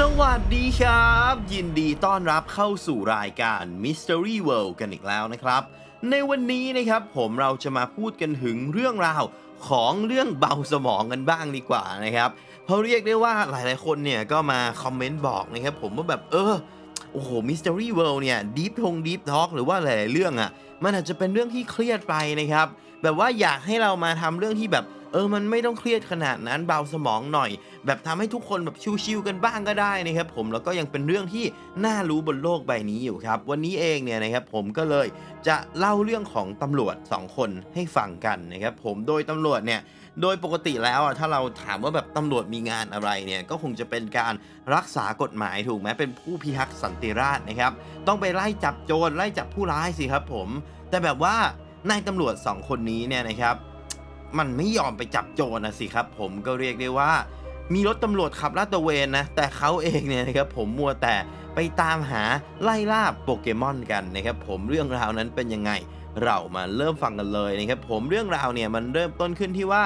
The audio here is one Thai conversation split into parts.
สวัสดีครับ ยินดีต้อนรับเข้าสู่รายการ Mystery World กันอีกแล้วนะครับ ในวันนี้นะครับผมเราจะมาพูดกันถึงเรื่องราวของเรื่องเบาสมองกันบ้างดีกว่านะครับเพราะเรียกได้ว่าหลายๆคนเนี่ยก็มาคอมเมนต์บอกนะครับผมว่าแบบเออโอ้โห Mystery World เนี่ยดีฟทงดีฟทอ k หรือว่าหลายๆเรื่องอะ่ะ มันอาจจะเป็นเรื่องที่เครียดไปนะครับ แบบว่าอยากให้เรามาทำเรื่องที่แบบ เออมันไม่ต้องเครียดขนาดนั้นเบาสมองหน่อย แบบทำให้ทุกคนแบบชิวๆกันบ้างก็ได้นะครับผมแล้วก็ยังเป็นเรื่องที่น่ารู้บนโลกใบนี้อยู่ครับ วันนี้เองเนี่ยนะครับผมก็เลยจะเล่าเรื่องของตำรวจ 2 คนให้ฟังกันนะครับผมโดยตำรวจเนี่ยโดยปกติแล้วอะถ้าเราถามว่าแบบตำรวจมีงานอะไรเนี่ยก็คงจะเป็นการรักษากฎหมายถูกไหมเป็นผู้พิทักษ์สันติราษฎร์นะครับ ต้องไปไล่จับโจรไล่จับผู้ร้ายสิครับผม แต่แบบว่านายตำรวจ 2 คนนี้เนี่ยนะครับ มันไม่ยอมไปจับโจรนะสิครับ ผมก็เรียกได้ว่า มีรถตำรวจขับลาดตระเวนนะ แต่เขาเองเนี่ยนะครับผมมัวแต่ไปตามหาไล่ล่าโปเกมอนกันนะครับผมเรื่องราวนั้นเป็นยังไง เรามาเริ่มฟังกันเลยนะครับผมเรื่องราวเนี่ยมันเริ่มต้นขึ้นที่ว่า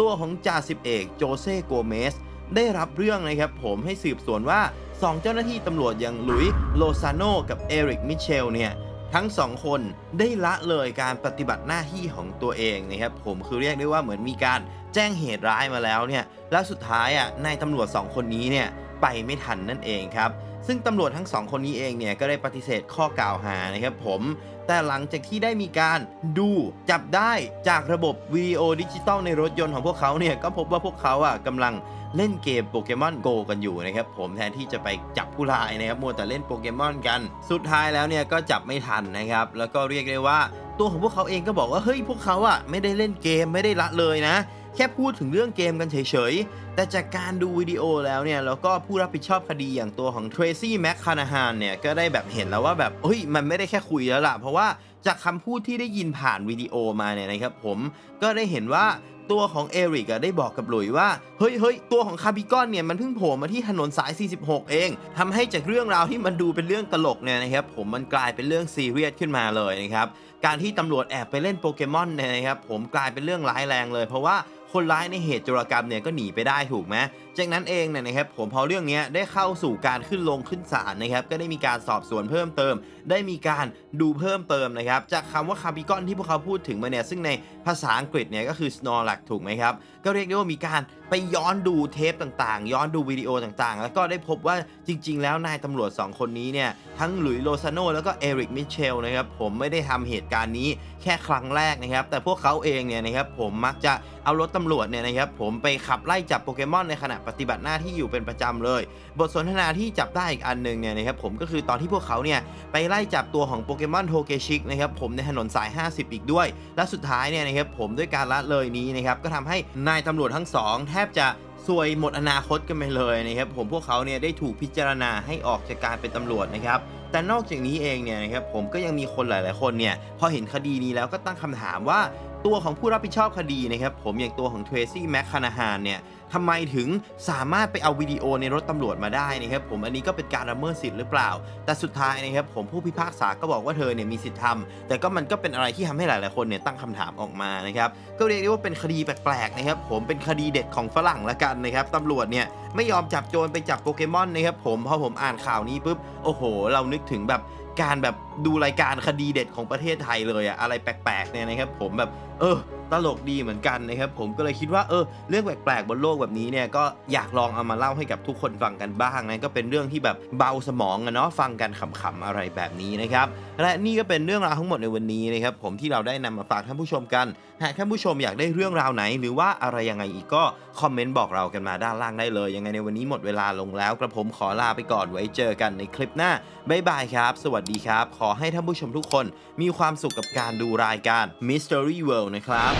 ตัวของจ่าสิบเอกโจเซ่โกเมสได้รับเรื่องนะครับผมให้สืบสวนว่า 2 เจ้าหน้าที่ตำรวจอย่างหลุยโลซาโนกับเอริกมิเชลเนี่ย ทั้งสองคนได้ละเลยการปฏิบัติหน้าที่ของตัวเองนะครับผมคือเรียกได้ว่าเหมือนมีการแจ้งเหตุร้ายมาแล้วเนี่ยแล้วสุดท้ายอะนายตำรวจสองคนนี้เนี่ยไปไม่ทันนั่นเองครับ ซึ่งตำรวจทั้งสองคนนี้เองเนี่ยก็ได้ปฏิเสธข้อกล่าวหานะครับผม แต่หลังจากที่ได้มีการดูจับได้จากระบบวิดีโอดิจิตอลในรถยนต์ของพวกเขาเนี่ยก็พบว่าพวกเขาอะกำลังเล่นเกมโปเกมอนโกกันอยู่นะครับผมแทนที่จะไปจับผู้ร้ายนะครับมัวแต่เล่นโปเกมอนกัน สุดท้ายแล้วเนี่ยก็จับไม่ทันนะครับ แล้วก็เรียกได้ว่า ตัวของพวกเขาเองก็บอกว่าเฮ้ยพวกเขาอะไม่ได้เล่นเกมไม่ได้ละเลยนะ แค่พูดถึงเรื่องเกมกันเฉยๆ แต่จากการดูวิดีโอแล้วเนี่ย แล้วก็ผู้รับผิดชอบคดีอย่างตัวของ Tracy m c c o n a h a n เนี่ย ก็ได้แบบเห็นแล้วว่าแบบเฮ้ย มันไม่ได้แค่คุยแล้วล่ะ เพราะว่าจากคำพูดที่ได้ยินผ่านวิดีโอมาเนี่ยนะครับผมก็ได้เห็นว่าตัวของเอริกได้บอกกับหลุยว่า เฮ้ยเฮ้ยตัวของคาบิกอนเนี่ย มันเพิ่งโผล่มาที่ถนนสาย 46 เองทำให้จากเรื่องราวที่มันดูเป็นเรื่องตลกเนี่ยนะครับผมมันกลายเป็นเรื่องซีเรียสขึ้นมาเลยนะครับ การที่ตำรวจแอบไปเล่นโปเกมอนเนี่ยนะครับผมกลายเป็นเรื่องร้ายแรงเลยเพราะว่า คนร้ายในเหตุโจรกรรมเนี่ยก็หนีไปได้ถูกไหม จากนั้นเองเนี่ยนะครับผมพอเรื่องนี้ได้เข้าสู่การขึ้นลงขึ้นศาลนะครับก็ได้มีการสอบสวนเพิ่มเติม ได้มีการดูเพิ่มเติมนะครับจากคำว่าคาบิกอนที่พวกเขาพูดถึงมาเนี่ยซึ่งในภาษาอังกฤษเนี่ยก็คือ Snorlax ถูกไหมครับ ก็เรียกได้ว่ามีการไปย้อนดูเทปต่างๆ ย้อนดูวิดีโอต่างๆ แล้วก็ได้พบว่าจริง ๆ แล้วนายตำรวจ 2 คนนี้เนี่ยทั้งหลุยโลซาโนแล้วก็เอริกมิเชลนะครับผมไม่ได้ทำเหตุการณ์นี้แค่ครั้งแรกนะครับ แต่พวกเขาเองเนี่ยนะครับผมมักจะเอารถตำรวจเนี่ยนะครับผมไปขับไล่จับโปเกมอนในขณะปฏิบัติหน้าที่อยู่เป็นประจำเลย บทสนทนาที่จับได้อีกอันหนึ่งเนี่ยนะครับผมก็คือตอนที่พวกเขาเนี่ยไปไล่จับตัวของโปเกมอนโทเกชิกนะครับผมในถนนสาย 50 อีกด้วย และสุดท้ายเนี่ยนะครับผมด้วยการละเลยนี้นะครับก็ทำให้นายตำรวจทั้งสองแทบจะซวยหมดอนาคตกันไปเลยนะครับผมพวกเขาเนี่ยได้ถูกพิจารณาให้ออกจากการเป็นตำรวจนะครับแต่นอกจากนี้เองเนี่ยนะครับผมก็ยังมีคนหลาย ๆ คนเนี่ยพอเห็นคดีนี้แล้วก็ตั้งคำถามว่าตัวของผู้รับผิดชอบคดีนะครับผมอย่างตัวของเทรซี่แมคคานาฮานเนี่ย ทำไมถึงสามารถไปเอาวิดีโอในรถตำรวจมาได้นะครับผมอันนี้ก็เป็นการละเมิดสิทธิ์หรือเปล่า แต่สุดท้ายนะครับผมผู้พิพากษาก็บอกว่าเธอเนี่ยมีสิทธิ์ทำแต่ก็มันก็เป็นอะไรที่ทำให้หลายๆคนเนี่ยตั้งคำถามออกมานะครับก็เรียกได้ว่าเป็นคดีแปลกๆนะครับผมเป็นคดีเด็ดของฝรั่งละกันนะครับตำรวจเนี่ยไม่ยอมจับโจรไปจับโปเกมอนนะครับผมพอผมอ่านข่าวนี้ปุ๊บโอ้โห เรานึกถึงแบบการแบบดูรายการคดีเด็ดของประเทศไทยเลยอะอะไรแปลกๆเนี่ยนะครับผมแบบเออตลกดีเหมือนกันนะครับผมก็เลยคิดว่าเออเรื่องแปลกๆบนโลกแบบนี้เนี่ยก็อยากลองเอามาเล่าให้กับทุกคนฟังกันบ้างนะก็เป็นเรื่องที่แบบเบาสมองอะเนาะฟังกันขำๆอะไรแบบนี้นะครับและนี่ก็เป็นเรื่องราวทั้งหมดในวันนี้นะครับผมที่เราได้นำมาฝากท่านผู้ชมกัน หากท่านผู้ชมอยากได้เรื่องราวไหน หรือว่าอะไรยังไงอีกก็คอมเมนต์บอกเรากันมาด้านล่างได้เลย ยังไงในวันนี้หมดเวลาลงแล้วกระผมขอลาไปก่อนไว้เจอกันในคลิปหน้าบ๊ายบายครับ สวัสดีครับ ขอให้ท่านผู้ชมทุกคนมีความสุขกับการดูรายการ Mystery World นะครับ